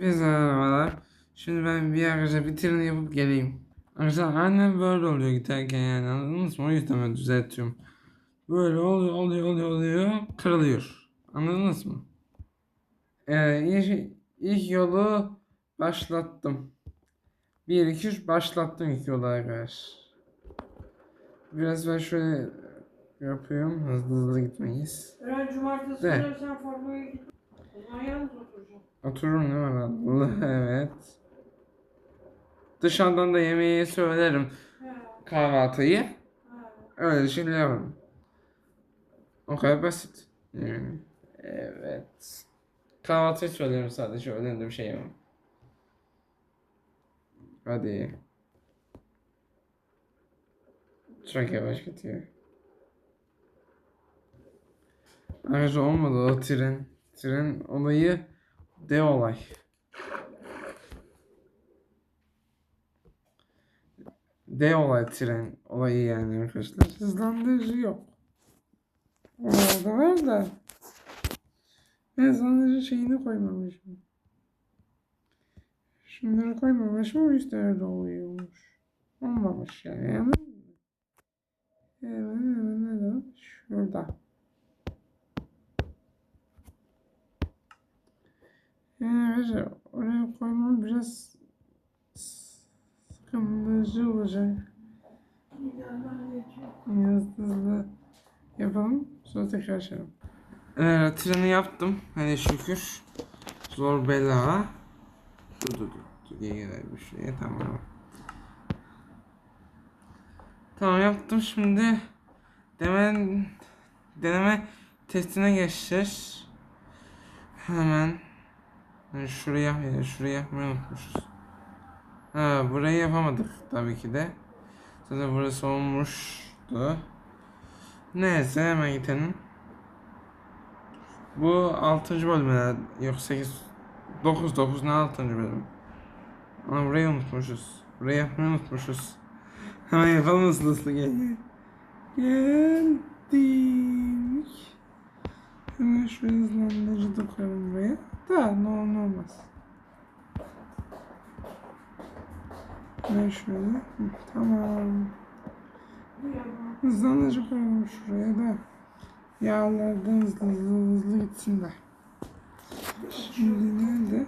Biz arabalar. Şimdi ben bir araca bir tren yapıp geleyim. Arkadaşlar annem böyle oluyor giderken yani anladınız mı? O yüzden ben düzeltiyorum. Böyle oluyor oluyor oluyor oluyor kırılıyor. Anladınız mı? Ee, ilk, ilk yolu başlattım. 1 2 3 başlattım ilk yolu arkadaşlar. Biraz ben şöyle yapıyorum. Hızlı hızlı gitmeyiz. Eren cumartesi sen formaya git. Oturacaksın. Otururum ne var Allah evet. Dışarıdan da yemeği söylerim kahvaltıyı. Öyle yaparım. O kadar basit. Yani, evet. Kahvaltıyı söylerim sadece de bir şey yapamam. Hadi. Çok yavaş gidiyor. Ayrıca olmadı o tren. Tren olayı de olay. De olay tren olayı yani arkadaşlar. Hızlandırıcı yok. Orada var da. Ben hızlandırıcı şeyini koymamışım. Şunları koymamışım o yüzden öyle oluyormuş. Olmamış yani. Hemen hemen hemen şurada. Yani oraya koymam biraz sıkıntı olacak. Hızlı yapalım. Sonra tekrar açalım. Evet, treni yaptım. Hani şükür. Zor bela. Dur dur dur. Diye gelelim şuraya. Tamam. Tamam yaptım şimdi. Demen deneme testine geçeceğiz. Hemen. Yani şurayı yapmayı, şurayı yapmayı unutmuşuz. Ha, burayı yapamadık tabii ki de. Zaten burası olmuştu. Neyse hemen gidelim. Bu 6. bölüm herhalde. Yok 8 9 9 ne 6. bölüm. Ama burayı unutmuşuz. Burayı yapmayı unutmuşuz. Hemen yapalım hızlı hızlı gel. Geldik. Hemen şu hızlandırıcı da koyalım buraya. Da ne olmaz. Hemen şöyle. Hı, tamam. Hızlandırıcı koyalım şuraya da. Yağlardan hızlı hızlı hızlı gitsin de. Şimdi nerede?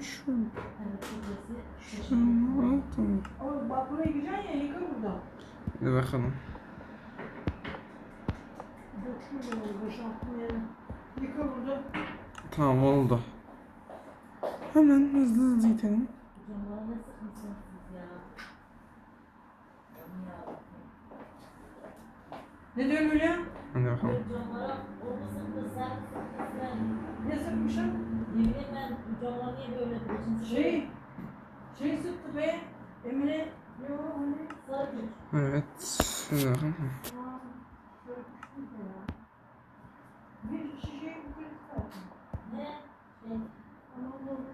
Şu. Şunu al tamam. Ama bak buraya gireceksin ya yıka burada. Hadi bakalım. Boşalttım yere. Yıka burada. Tamam oldu. Hemen hızlı hızlı gidelim. Ne diyorsun Hülya? Hadi bakalım. Ne sıkmışım? Şey, şey sıktı be. Yok hani. Evet. Hadi bakalım. Aa, sökmüştüm ya. Bir şişe yukarı zaten. Ama bu- Nerede? Dolaptan silemiyor musun? Ne? Ha ha anladın değil mi? Ondan sıktı işte. Var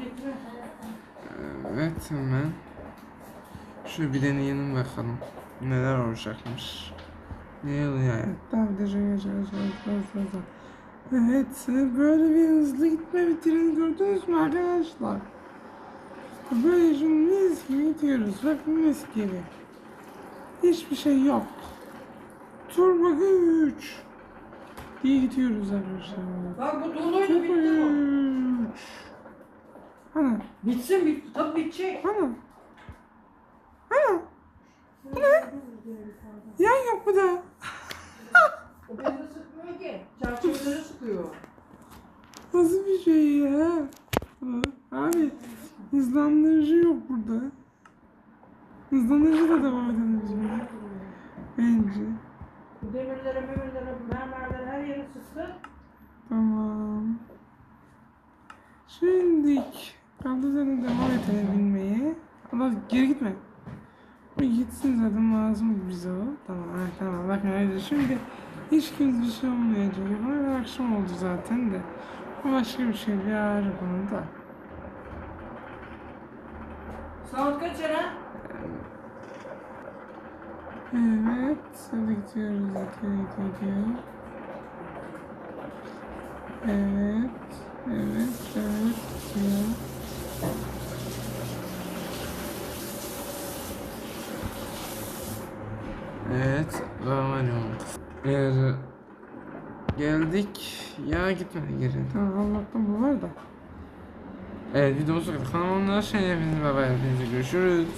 getir. Evet hemen. Şu bir deneyelim bakalım. Neler olacakmış. Ne oluyor ya? Tamam teşekkür ederim. Evet böyle bir hızlı gitme bitirini gördünüz mü arkadaşlar? Böyle şimdi mis gibi gidiyoruz. Bak mis gibi. Hiçbir şey yok. Turbo güç. diye gidiyoruz arkadaşlar. Bak bu doluydu bitti bu. güç. Ana. Bitsin bitti. Tabii bitecek. Ana. Ana. Yan yok bu da. Nasıl bir şey ya? Abi hızlandırıcı yok burada. Hızlandırıcı da devam edelim Bence. Bu demirlere, memirlere, mermerlere her yere sıktı. Tamam. Şimdilik kaldırdan devam edelim binmeye. Allah geri gitme. Bir gitsin zaten lazım bize o. Tamam, ha, tamam. Bakın öyle şimdi hiç kimse bir şey olmayacak. Akşam oldu zaten de. Başka bir şey bir ağrı bunu da. Saat kaç Eren? Evet. Hadi gidiyoruz. Gidiyor, gidiyor. Evet. Evet. Evet. Gidiyor. Evet. Devam ediyorum. Eğer geldik. Ya gitmedi geri. Tamam Allah'tan bu var da. Evet videomuzu kanalıma şey hepinize bye bye. Hepinize görüşürüz.